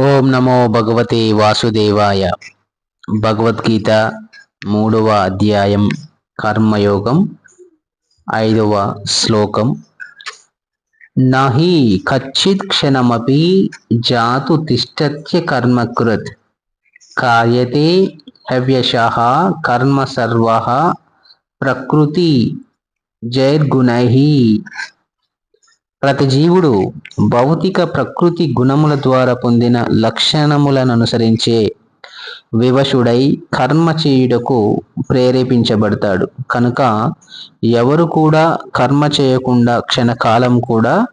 ఓం నమో భగవతే వాసుదేవాయ. భగవద్గీత మూడవ అధ్యాయం కర్మయోగం ఐదవ శ్లోకం. నహి కచ్చిత్ క్షణమపి జాతు తిష్టత్య కర్మకృత్. కార్యతే హవ్యశ కర్మ సర్వ ప్రకృతి జైర్గుణై ప్రతి జీవుడు భౌతిక ప్రకృతి గుణముల ద్వారా పొందిన లక్షణములను అనుసరించే వివశుడై కర్మ చేయుటకు ప్రేరేపించబడతాడు. కనుక ఎవరు కూడా కర్మ చేయకుండా క్షణకాలం కూడా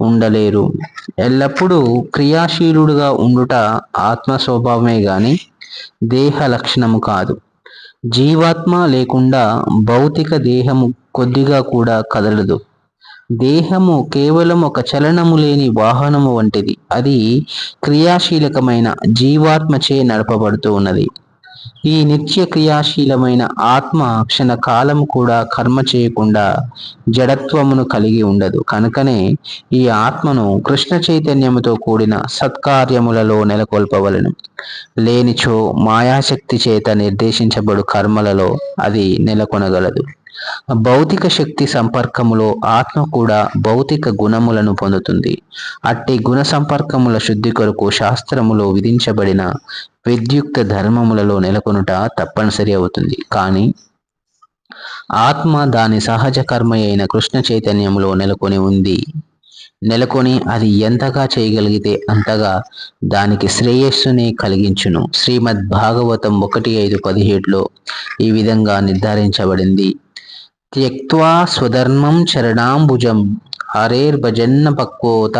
ఉండలేరు. ఎల్లప్పుడూ క్రియాశీలుడుగా ఉండుట ఆత్మ స్వభావమే గాని దేహ లక్షణము కాదు. జీవాత్మ లేకుండా భౌతిక దేహము కొద్దిగా కూడా కదలదు. దేహము కేవలం ఒక చలనము లేని వాహనము వంటిది. అది క్రియాశీలకమైన జీవాత్మచే నడపబడుతూ ఉన్నది. ఈ నిత్య క్రియాశీలమైన ఆత్మ క్షణ కాలం కూడా కర్మ చేయకుండా జడత్వమును కలిగి ఉండదు. కనుకనే ఈ ఆత్మను కృష్ణ చైతన్యముతో కూడిన సత్కార్యములలో నెలకొల్పవలను. లేనిచో మాయాశక్తి చేత నిర్దేశించబడు కర్మలలో అది నెలకొనగలదు. భౌతిక శక్తి సంపర్కములో ఆత్మ కూడా భౌతిక గుణములను పొందుతుంది. అట్టి గుణ సంపర్కముల శుద్ధి కొరకు శాస్త్రములో విధించబడిన విద్యుక్త ధర్మములలో నెలకొనుట తప్పనిసరి అవుతుంది. కానీ ఆత్మ దాని సహజ కర్మ అయిన కృష్ణ చైతన్యములో నెలకొని ఉంది. నెలకొని అది ఎంతగా చేయగలిగితే అంతగా దానికి శ్రేయస్సునే కలిగించును. శ్రీమద్ భాగవతం ఒకటి ఐదు పదిహేడులో ఈ విధంగా నిర్ధారించబడింది. త్యక్వా స్వధర్మం చరణాంబుజం హరేర్భజన్న పక్వోత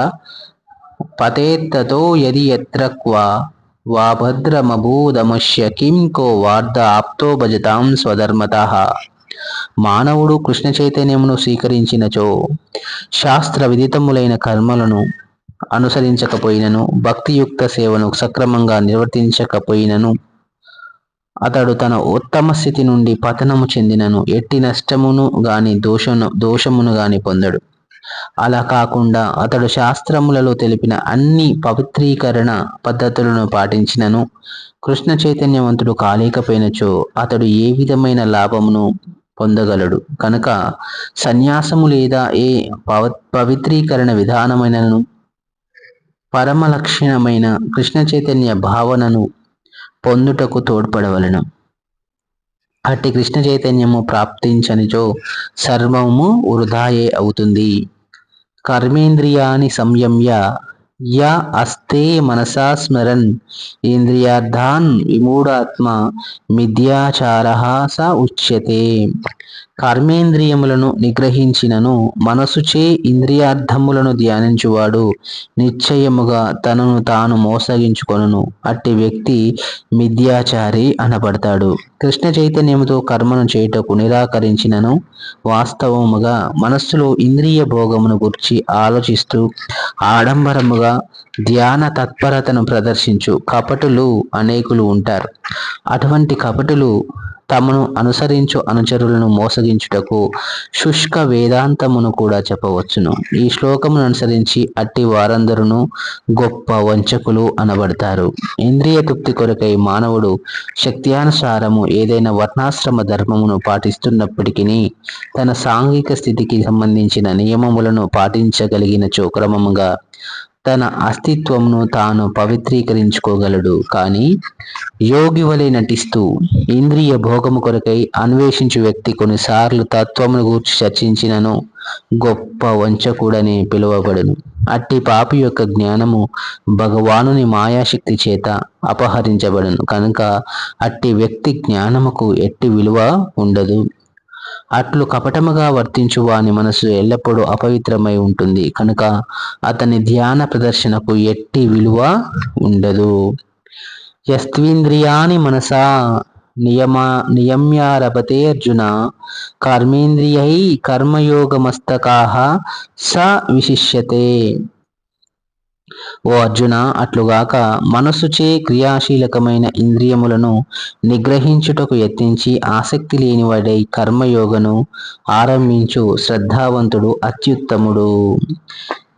పతేత్తతో యది ఎత్ర క్వా వా భద్రమభూదముష్య కిం కో వార్ధ ఆప్తో భజతాం స్వధర్మత మానవుడు కృష్ణ చైతన్యమును స్వీకరించినచో శాస్త్ర విదితములైన కర్మలను అనుసరించకపోయినను భక్తియుక్త సేవను సక్రమంగా నిర్వర్తించకపోయినను అతడు తన ఉత్తమ స్థితి నుండి పతనము చెందినను ఎట్టి నష్టమును గాని దోషను దోషమును గాని పొందడు. అలా కాకుండా అతడు శాస్త్రములలో తెలిపిన అన్ని పవిత్రీకరణ పద్ధతులను పాటించినను. కృష్ణ చైతన్యవంతుడు కాలేకపోయినచో అతడు ఏ విధమైన లాభమును పొందగలడు? కనుక సన్యాసము లేదా ఏ పవ పవిత్రీకరణ విధానమైనను పరమ లక్షణమైన కృష్ణ చైతన్య భావనను పొందుటకు తోడ్పడవలను. అట్టి కృష్ణ చైతన్యము ప్రాప్తించనిచో సర్వము వృధాయే అవుతుంది. కర్మేంద్రియాని సంయమ్య య అస్తే మనసా స్మరన్ ఇంద్రియార్థాన్ విమూఢాత్మ మిథ్యాచార స ఉచ్యతే. కర్మేంద్రియములను నిగ్రహించినను మనసుచే ఇంద్రియార్థములను ధ్యానించువాడు నిశ్చయముగా తనను తాను మోసగించుకొనును. అట్టి వ్యక్తి మిథ్యాచారి అనబడతాడు. కృష్ణ చైతన్యముతో కర్మను చేయుటకు నిరాకరించినను వాస్తవముగా మనస్సులో ఇంద్రియ భోగమును గురించి ఆలోచిస్తూ ఆడంబరముగా ధ్యాన తత్పరతను ప్రదర్శించు. కపటులు అనేకులు ఉంటారు. అటువంటి కపటులు తమను అనుసరించు అనుచరులను మోసగించుటకు శుష్క వేదాంతమును కూడా చెప్పవచ్చును. ఈ శ్లోకమును అనుసరించి అట్టి వారందరూ గొప్ప వంచకులు అనబడతారు. ఇంద్రియ తృప్తి కొరకై మానవుడు శక్త్యానుసారము ఏదైనా వర్ణాశ్రమ ధర్మమును పాటిస్తున్నప్పటికీ తన సాంఘిక స్థితికి సంబంధించిన నియమములను పాటించగలిగిన క్రమముగా తన అస్తిత్వంను తాను పవిత్రీకరించుకోగలడు. కానీ యోగి వలె నటిస్తూ ఇంద్రియ భోగము కొరకై అన్వేషించు వ్యక్తి కొన్నిసార్లు తత్వమును గూర్చి చర్చించినను గొప్ప వంచకుడని పిలువబడును. అట్టి పాపి యొక్క జ్ఞానము భగవానుని మాయాశక్తి చేత అపహరించబడును. కనుక అట్టి వ్యక్తి జ్ఞానముకు ఎట్టి విలువ ఉండదు. అట్లు కపటముగా వర్తించు వాని మనసు ఎల్లప్పుడూ అపవిత్రమై ఉంటుంది. కనుక అతని ధ్యాన ప్రదర్శనకు ఎట్టి విలువ ఉండదు. యస్త్వింద్రియాని మనసా నియమ నియమ్యారభతే అర్జున. కర్మేంద్రియై కర్మయోగమస్తకా స విశిష్యతే. ఓ అర్జున అట్లుగాక మనస్సుచే క్రియాశీలకమైన ఇంద్రియములను నిగ్రహించుటకు యత్నించి ఆసక్తి లేనివాడై కర్మయోగను ఆరంభించు శ్రద్ధావంతుడు అత్యుత్తముడు.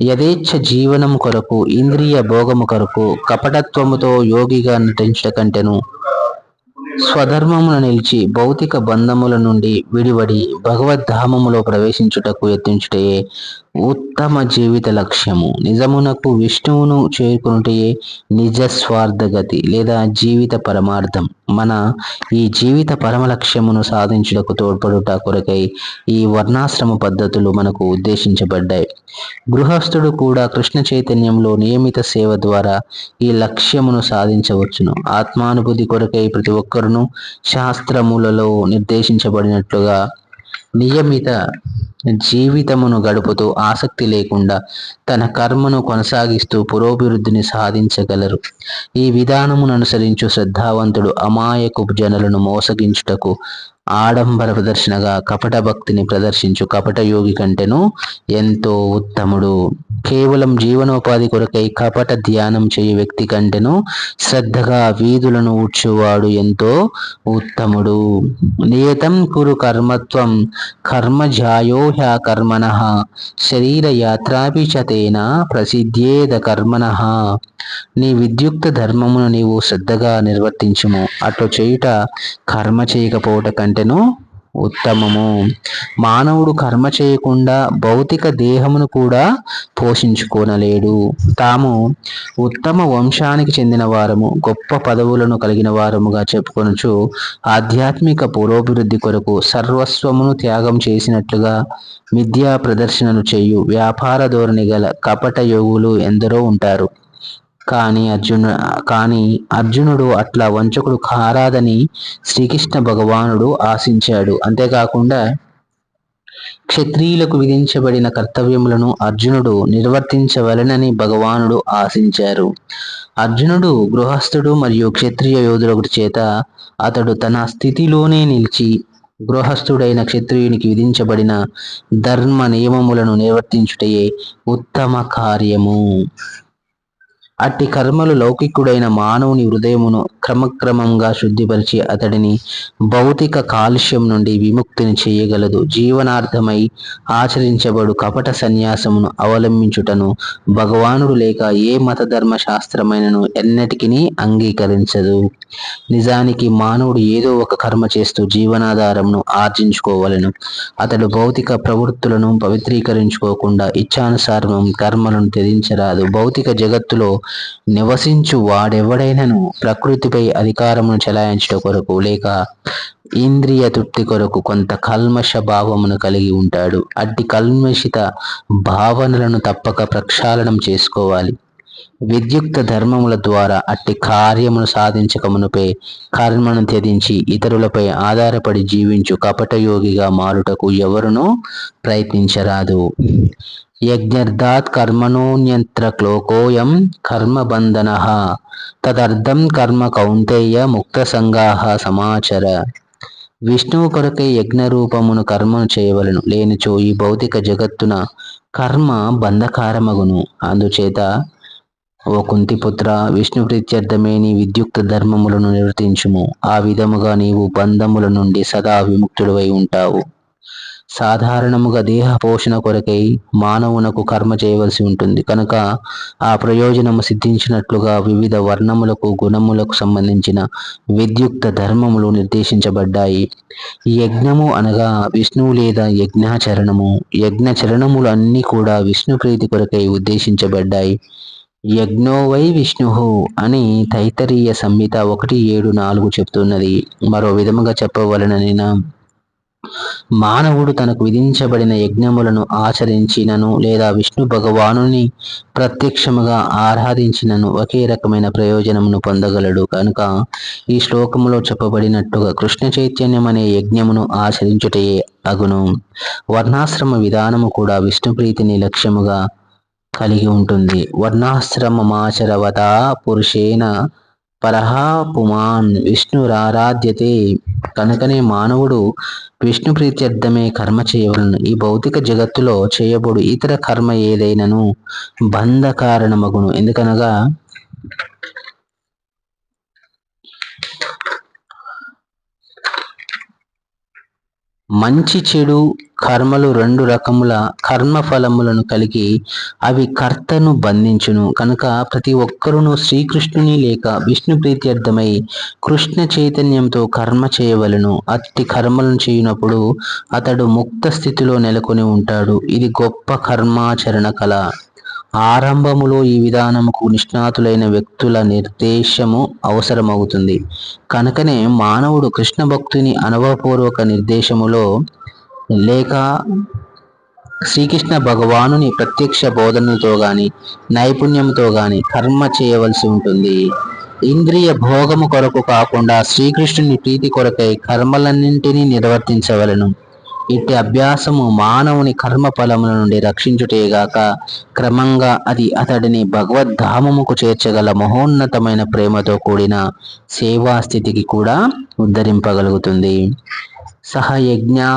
యథేచ్ఛ జీవనము కొరకు ఇంద్రియ భోగము కొరకు కపటత్వముతో యోగిగా నటించట కంటెను స్వధర్మమున నిలిచి భౌతిక బంధముల నుండి విడివడి భగవద్ధామములో ప్రవేశించుటకు యత్నించుటయే ఉత్తమ జీవిత లక్ష్యము. నిజమునకు విష్ణువును చేరుకునుటయే నిజ స్వార్థగతి లేదా జీవిత పరమార్థం. మన ఈ జీవిత పరమ లక్ష్యమును సాధించుటకు తోడ్పడుట కొరకై ఈ వర్ణాశ్రమ పద్ధతులు మనకు ఉద్దేశించబడ్డాయి. గృహస్థుడు కూడా కృష్ణ చైతన్యంలో నియమిత సేవ ద్వారా ఈ లక్ష్యమును సాధించవచ్చును. ఆత్మానుభూతి కొరకై ప్రతి ఒక్కరును శాస్త్రములలో నిర్దేశించబడినట్లుగా నియమిత జీవితమును గడుపుతూ ఆసక్తి లేకుండా తన కర్మను కొనసాగిస్తూ పురోభివృద్ధిని సాధించగలరు. ఈ విధానమును అనుసరించు శ్రద్ధావంతుడు అమాయకు జనులను మోసగించుటకు ఆడంబర ప్రదర్శనగా కపట భక్తిని ప్రదర్శించు కపట యోగి కంటేను ఎంతో ఉత్తముడు. కేవలం జీవనోపాధి కొరకై కపట ధ్యానం చేయు వ్యక్తి కంటేను శ్రద్ధగా వీధులను ఊడ్చువాడు ఎంతో ఉత్తముడు. నియతం కురు కర్మత్వం కర్మజాయో హ్యా కర్మణ శరీర యాత్రాపి చతేన ప్రసిద్ధేద కర్మణ నీ విద్యుక్త ధర్మమును నీవు శ్రద్ధగా నిర్వర్తించుము. అట్లు చేయుట కర్మ చేయకపోవట కంటేను ఉత్తమము. మానవుడు కర్మ చేయకుండా భౌతిక దేహమును కూడా పోషించుకోనలేడు. తాము ఉత్తమ వంశానికి చెందిన వారము గొప్ప పదవులను కలిగిన వారముగా చెప్పుకొనుచు ఆధ్యాత్మిక పురోభివృద్ధి కొరకు సర్వస్వమును త్యాగం చేసినట్లుగా విద్యా ప్రదర్శనలు చేయు వ్యాపార ధోరణి గల కపట యోగులు ఎందరో ఉంటారు. కానీ అర్జును కానీ అర్జునుడు అట్లా వంచకుడు కారాదని శ్రీకృష్ణ భగవానుడు ఆశించాడు. అంతేకాకుండా క్షత్రియులకు విధించబడిన కర్తవ్యములను అర్జునుడు నిర్వర్తించవలనని భగవానుడు ఆశించారు. అర్జునుడు గృహస్థుడు మరియు క్షత్రియ యోధులకు చేత అతడు తన స్థితిలోనే నిలిచి గృహస్థుడైన క్షత్రియునికి విధించబడిన ధర్మ నియమములను నిర్వర్తించుటయే ఉత్తమ కార్యము. అట్టి కర్మలు లౌకికుడైన మానవుని హృదయమును క్రమక్రమంగా శుద్ధిపరిచి అతడిని భౌతిక కాలుష్యం నుండి విముక్తిని చేయగలదు. జీవనార్థమై ఆచరించబడు కపట సన్యాసమును అవలంబించుటను భగవానుడు లేక ఏ మత ధర్మ శాస్త్రమైనను ఎన్నటికీ అంగీకరించదు. నిజానికి మానవుడు ఏదో ఒక కర్మ చేస్తూ జీవనాధారమును ఆర్జించుకోవలను. అతడు భౌతిక ప్రవృత్తులను పవిత్రీకరించుకోకుండా ఇచ్చానుసారం కర్మలను త్యజించరాదు. భౌతిక జగత్తులో నివసించు వాడెవడైనను ప్రకృతిపై అధికారమును చెలాయించట కొరకు లేక ఇంద్రియ తృప్తి కొరకు కొంత కల్మష భావమును కలిగి ఉంటాడు. అట్టి కల్మషిత భావనలను తప్పక ప్రక్షాళనం చేసుకోవాలి. విద్యుక్త ధర్మముల ద్వారా అట్టి కార్యమును సాధించకమునుపై కర్మను త్యజించి ఇతరులపై ఆధారపడి జీవించు కపటయోగిగా మారుటకు ఎవరునూ ప్రయత్నించరాదు. యజ్ఞర్థాత్ కర్మణోన్యంత్ర క్లోకోయం కర్మబంధన. తదర్థం కర్మ కౌంతేయ ముక్త సంగాహ సమాచర. విష్ణువు కొరకే యజ్ఞ రూపమును కర్మను చేయవలను. లేనిచో ఈ భౌతిక జగత్తున కర్మ బంధకారమగును. అందుచేత ఓ కుంతిపుత్ర విష్ణు ప్రీత్యర్థమే నీ విద్యుక్త ధర్మములను నిర్వర్తించుము. ఆ విధముగా నీవు బంధముల నుండి సదా విముక్తుడవై ఉంటావు. సాధారణముగా దేహ పోషణ కొరకై మానవునకు కర్మ చేయవలసి ఉంటుంది. కనుక ఆ ప్రయోజనము సిద్ధించినట్లుగా వివిధ వర్ణములకు గుణములకు సంబంధించిన విద్యుక్త ధర్మములు నిర్దేశించబడ్డాయి. యజ్ఞము అనగా విష్ణువు లేదా యజ్ఞాచరణము. యజ్ఞ చరణములు అన్నీ కూడా విష్ణు ప్రీతి కొరకై ఉద్దేశించబడ్డాయి. యజ్ఞోవై విష్ణు అని తైతరీయ సంహిత ఒకటి ఏడు నాలుగు చెప్తున్నది. మరో విధముగా చెప్పవలనైనా మానవుడు తనకు విధించబడిన యజ్ఞములను ఆచరించినను లేదా విష్ణు భగవానుని ప్రత్యక్షముగా ఆరాధించినను ఒకే రకమైన ప్రయోజనమును పొందగలడు. కనుక ఈ శ్లోకములో చెప్పబడినట్టుగా కృష్ణ చైతన్యం అనే యజ్ఞమును ఆచరించుటయే అగును. వర్ణాశ్రమ విధానము కూడా విష్ణు ప్రీతిని లక్ష్యముగా కలిగి ఉంటుంది. వర్ణాశ్రమమాచరవత పురుషేణ పరహా పుమాన్ విష్ణురారాధ్యతే. కనుకనే మానవుడు విష్ణు ప్రీత్యర్థమే కర్మ చేయవలను. ఈ భౌతిక జగత్తులో చేయబడు ఇతర కర్మ ఏదైనను బంధ కారణమగును ఎందుకనగా మంచి చెడు కర్మలు రెండు రకముల కర్మ ఫలములను కలిగి అవి కర్తను బంధించును. కనుక ప్రతి ఒక్కరును శ్రీకృష్ణుని లేక విష్ణు ప్రీత్యర్థమై కృష్ణ చైతన్యంతో కర్మ చేయవలను. అట్టి కర్మలను చేయనప్పుడు అతడు ముక్త స్థితిలో నెలకొని ఉంటాడు. ఇది గొప్ప కర్మాచరణ కళ. ఆరంభములో ఈ విధానముకు నిష్ణాతులైన వ్యక్తుల నిర్దేశము అవసరమవుతుంది కనుకనే మానవుడు కృష్ణ భక్తుని అనుభవపూర్వక నిర్దేశములో లేక శ్రీకృష్ణ భగవానుని ప్రత్యక్ష బోధనతో గాని నైపుణ్యంతో గాని కర్మ చేయవలసి ఉంటుంది. ఇంద్రియ భోగము కొరకు కాకుండా శ్రీకృష్ణుని ప్రీతి కొరకై కర్మలన్నింటినీ నిర్వర్తించవలను. ఇట్టి అభ్యాసము మానవుని కర్మ ఫలముల నుండి రక్షించుటేగాక క్రమంగా అది అతడిని భగవద్ధామముకు చేర్చగల మహోన్నతమైన ప్రేమతో కూడిన సేవా స్థితికి కూడా ఉద్ధరింపగలుగుతుంది. సహ యజ్ఞా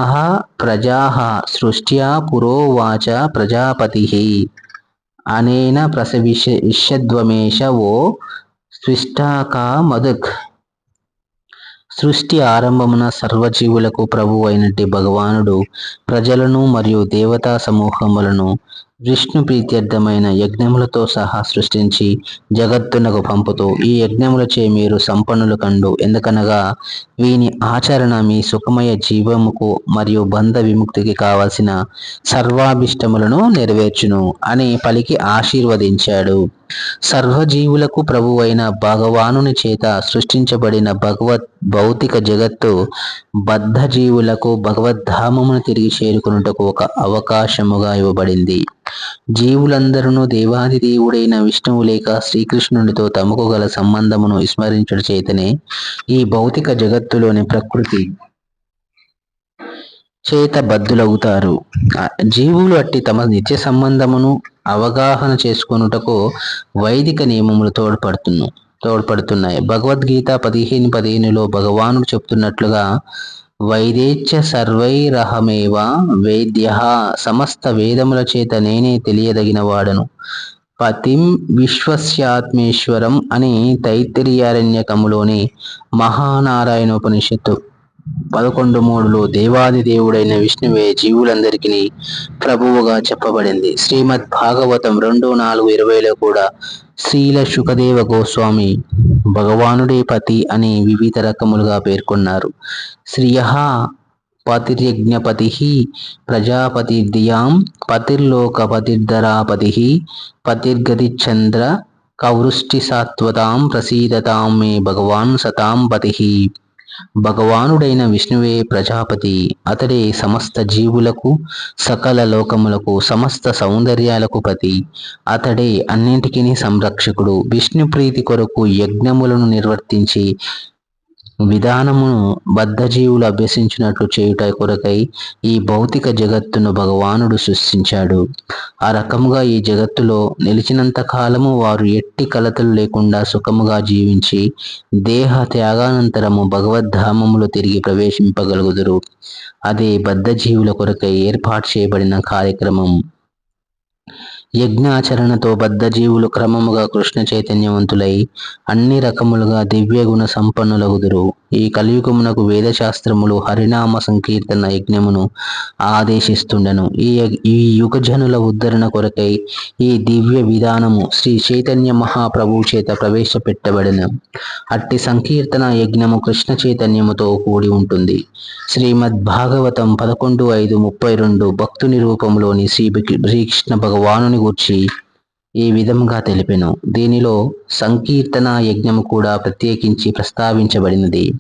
ప్రజా సృష్ట్యా పురోవాచ ప్రజాపతి అనేన ప్రసవిష ఇష్యద్వమేష ఓ స్విష్టాకా మధుక్ సృష్టి ఆరంభమున సర్వజీవులకు ప్రభు అయినట్టి భగవానుడు ప్రజలను మరియు దేవతా సమూహములను విష్ణు ప్రీత్యర్థమైన యజ్ఞములతో సహా సృష్టించి జగత్తునకు పంపుతూ ఈ యజ్ఞములచే మీరు సంపన్నులు కండు. ఎందుకనగా వీని ఆచరణ మీ సుఖమయ జీవముకు మరియు బంధ విముక్తికి కావలసిన సర్వాభిష్టములను నెరవేర్చును అని పలికి ఆశీర్వదించాడు. సర్వజీవులకు ప్రభువైన భగవానుని చేత సృష్టించబడిన భగవత్ భౌతిక జగత్తు బద్ధ జీవులకు భగవద్ధామమును తిరిగి చేరుకున్నటకు ఒక అవకాశముగా ఇవ్వబడింది. జీవులందరూ దేవాది దేవుడైన విష్ణువు లేక శ్రీకృష్ణునితో తమకు గల సంబంధమును విస్మరించడం చేతనే ఈ భౌతిక జగత్తులోని ప్రకృతి చేత బద్దులవుతారు. జీవులు అట్టి తమ నిత్య సంబంధమును అవగాహన చేసుకొనుటకు వైదిక నియమములు తోడ్పడుతున్నాయి తోడ్పడుతున్నాయి. భగవద్గీత పదిహేను పదిహేనులో భగవానుడు చెప్తున్నట్లుగా వైదేచ్ఛ సర్వైరహమేవ వేద్య సమస్త వేదముల చేత నేనే తెలియదగిన వాడను పతిం విశ్వస్యాత్మేశ్వరం అని తైత్తిరీయారణ్యకములోని మహానారాయణోపనిషత్తు పదకొండు మూడులో దేవాది దేవుడైన విష్ణువే జీవులందరికీ ప్రభువుగా చెప్పబడింది. శ్రీమద్ భాగవతం రెండు నాలుగు ఇరవైలో కూడా శ్రీల శుకదేవ గోస్వామి భగవానుడే పతి అని వివిధ రకములుగా పేర్కొన్నారు. శ్రియ పతిర్యజ్ఞపతి ప్రజాపతిర్దియాం పతిర్లోకపతిర్ధరాపతి పతిర్గతిచంద్ర కవృష్టి సాత్వతాం ప్రసీదతాం మే భగవాన్ సతాం పతి భగవానుడైన విష్ణువే ప్రజాపతి. అతడే సమస్త జీవులకు సకల లోకములకు సమస్త సౌందర్యాలకు పతి. అతడే అన్నింటికీ సంరక్షకుడు. విష్ణు ప్రీతి కొరకు యజ్ఞములను నిర్వర్తించి విధానమును బద్ధజీవులు అభ్యసించినట్లు చేయుట కొరకై ఈ భౌతిక జగత్తును భగవానుడు సృష్టించాడు. ఆ రకముగా ఈ జగత్తులో నిలిచినంత కాలము వారు ఎట్టి కలతలు లేకుండా సుఖముగా జీవించి దేహ త్యాగానంతరము భగవద్ధామములు తిరిగి ప్రవేశింపగలుగుదురు. అదే బద్ధజీవుల కొరకై ఏర్పాటు చేయబడిన కార్యక్రమం. యజ్ఞాచరణతో బద్ధజీవులు క్రమముగా కృష్ణ చైతన్యవంతులై అన్ని రకములుగా దివ్య గుణ సంపన్నులగుదురు. ఈ కలియుగమునకు వేదశాస్త్రములు హరినామ సంకీర్తన యజ్ఞమును ఆదేశిస్తుండెను. ఈ ఈ యుగజనుల ఉద్ధరణ కొరకై ఈ దివ్య విధానము శ్రీ చైతన్య మహాప్రభు చేత ప్రవేశపెట్టబడెను. అట్టి సంకీర్తన యజ్ఞము కృష్ణ చైతన్యముతో కూడి ఉంటుంది. శ్రీమద్ భాగవతం పదకొండు ఐదు ముప్పై రెండు భక్తుని రూపంలోని శ్రీ శ్రీకృష్ణ భగవానుని గూర్చి ఈ విధముగా తెలిపెను. దీనిలో సంకీర్తన యజ్ఞము కూడా ప్రత్యేకించి ప్రస్తావించబడినది.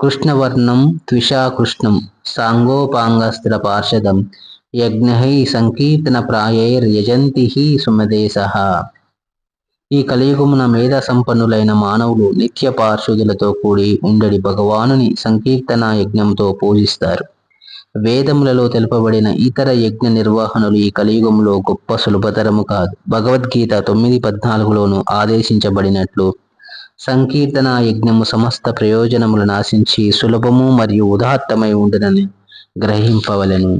కృష్ణవర్ణం త్విషాకృష్ణం సాంగోపాంగస్త్ర పార్షదం యజ్ఞై సంకీర్తన ప్రాయైర్యజంతి సుమదేశ. ఈ కలియుగమున మేధా సంపన్నులైన మానవులు నిత్య పార్షదులతో కూడి ఉండడి భగవానుని సంకీర్తన యజ్ఞంతో పూజిస్తారు. వేదములలో తెలుపబడిన ఇతర యజ్ఞ నిర్వహణలు ఈ కలియుగంలో గొప్ప సులభతరము కాదు. భగవద్గీత తొమ్మిది పద్నాలుగులోను ఆదేశించబడినట్లు సంకీర్తన యజ్ఞము సమస్త ప్రయోజనములు నాశించి సులభము మరియు ఉదాత్తమై ఉండనని గ్రహింపవలను.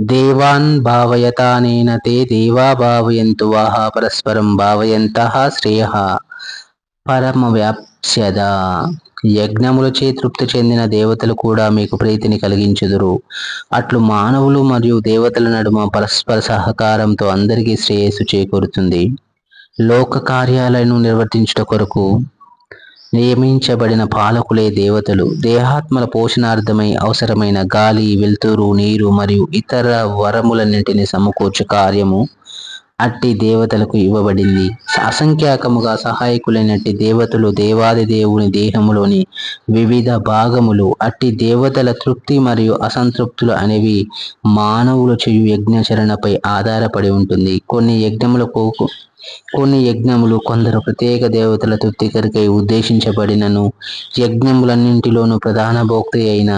దేవాన్ భావయతానేన తే దేవా భావయంతు వాహ పరస్పరం భావయంత శ్రేయ పరమ పరమవ్యాప్స్యద. యజ్ఞములచే తృప్తి చెందిన దేవతలు కూడా మీకు ప్రీతిని కలిగించుదురు. అట్లు మానవులు మరియు దేవతల నడుమ పరస్పర సహకారంతో అందరికీ శ్రేయస్సు చేకూరుతుంది. లోక కార్యాలను నిర్వర్తించుట కొరకు నియమించబడిన పాలకులే దేవతలు. దేహాత్మల పోషణార్థమై అవసరమైన గాలి వెలుతురు నీరు మరియు ఇతర వరములన్నింటినీ సమకూర్చు కార్యము అట్టి దేవతలకు ఇవ్వబడింది. అసంఖ్యాకముగా సహాయకులైనట్టి దేవతలు దేవాది దేవుని దేహములోని వివిధ భాగములు అట్టి దేవతల తృప్తి మరియు అసంతృప్తులు అనేవి మానవులు చేయు యజ్ఞచరణపై ఆధారపడి ఉంటుంది. కొన్ని యజ్ఞములకు కొన్ని యజ్ఞములు కొందరు ప్రత్యేక దేవతల తృప్తి కొరకై ఉద్దేశించబడినను. యజ్ఞములన్నింటిలోనూ ప్రధాన భోక్తి అయిన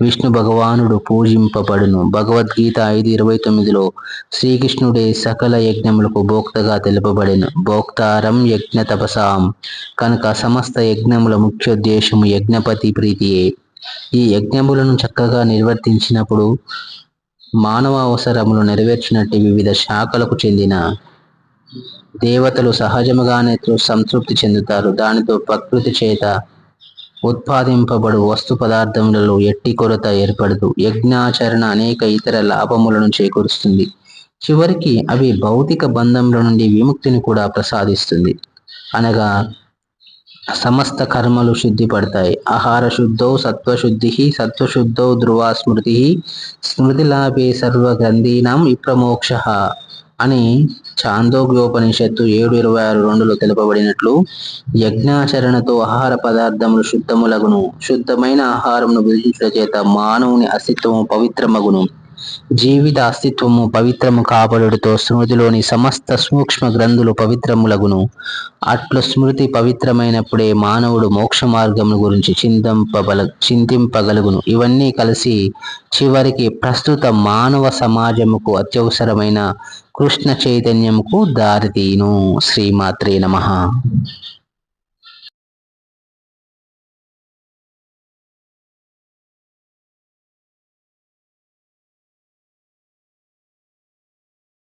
విష్ణు భగవానుడు పూజింపబడును. భగవద్గీత ఐదు ఇరవై తొమ్మిదిలో శ్రీకృష్ణుడే సకల యజ్ఞములకు భోక్తగా తెలుపబడిన. భోక్తారం యజ్ఞ తపసాం. కనుక సమస్త యజ్ఞముల ముఖ్యోద్దేశము యజ్ఞపతి ప్రీతియే. ఈ యజ్ఞములను చక్కగా నిర్వర్తించినప్పుడు మానవ అవసరములు నెరవేర్చినట్టు వివిధ శాఖలకు చెందిన దేవతలు సహజముగానే సంతృప్తి చెందుతారు. దానితో ప్రకృతి చేత ఉత్పాదింపబడు వస్తు పదార్థములలో ఎట్టి కొరత ఏర్పడదు. యజ్ఞాచరణ అనేక ఇతర లాభములను చేకూరుస్తుంది. చివరికి అవి భౌతిక బంధముల నుండి విముక్తిని కూడా ప్రసాదిస్తుంది. అనగా సమస్త కర్మలు శుద్ధి పడతాయి ఆహార శుద్ధౌ సత్వశుద్ధి సత్వశుద్ధౌ ధ్రువా స్మృతి స్మృతిలాభే సర్వగ్రంథీనాం విప్రమోక్ష అని చాందోగ్యోపనిషత్తు ఏడు ఇరవై ఆరు రెండులో తెలుపబడినట్లు యజ్ఞాచరణతో ఆహార పదార్థములు శుద్ధములగును. శుద్ధమైన ఆహారమును భుజించుట చేత మానవుని అస్తిత్వము పవిత్రమగును. జీవిత అస్తిత్వము పవిత్రము కాపాడుతో స్మృతిలోని సమస్త సూక్ష్మ గ్రంథులు పవిత్రములగును. అట్లు స్మృతి పవిత్రమైనప్పుడే మానవుడు మోక్ష మార్గము గురించి చింతింపబల చింతింపగలుగును. ఇవన్నీ కలిసి చివరికి ప్రస్తుత మానవ సమాజముకు అత్యవసరమైన కృష్ణ చైతన్యముకు దారితీను శ్రీమాత్రే నమ.